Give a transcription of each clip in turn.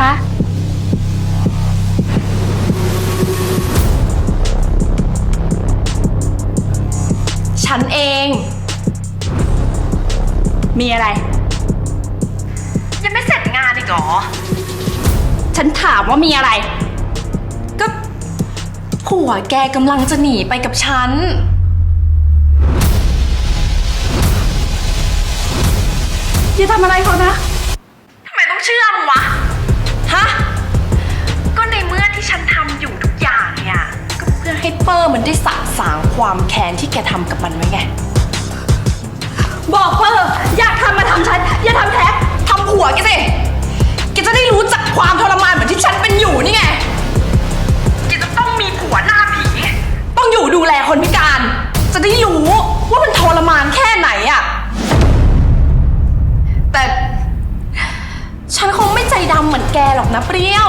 คะ ฉันเอง มีอะไร ยังไม่เสร็จงานอีกเหรอ ฉันถามว่ามีอะไร ก็ผัวแกกำลังจะหนีไปกับฉัน อย่าทำอะไรเขานะ เพื่อให้เปอร์มันได้สะสางความแค้นที่แกทำกับมันไว้ไง บอกเปอร์อยากทำมาทำฉัน อย่าทำแท็กทำผัวแกสิแกจะได้รู้จักความทรมานเหมือนที่ฉันเป็นอยู่นี่ไงแกจะต้องมีผัวหน้าผี ต้องอยู่ดูแลคนพิการ จะได้รู้ว่ามันทรมานแค่ไหนอะแต่ ฉันคงไม่ใจดำเหมือนแกหรอกนะเปรี้ยว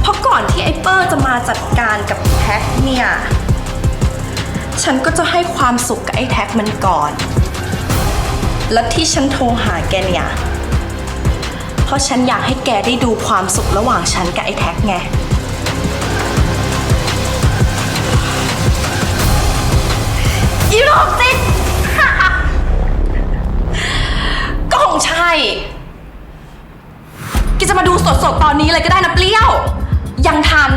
เพราะก่อนที่ไอเปอร์จะมาจัดการกับแท็กเนี่ย ฉันก็จะให้ความสุขกับไอ้แท็กมันก่อน และที่ฉันโทรหาแกเนี่ย เพราะฉันอยากให้แกได้ดูความสุขระหว่างฉันกับไอ้แท็กไง อีโรคจิตก็คงใช่แกจะมาดูสดๆ ตอนนี้เลยก็ได้นะเปรี้ยว ยังทัน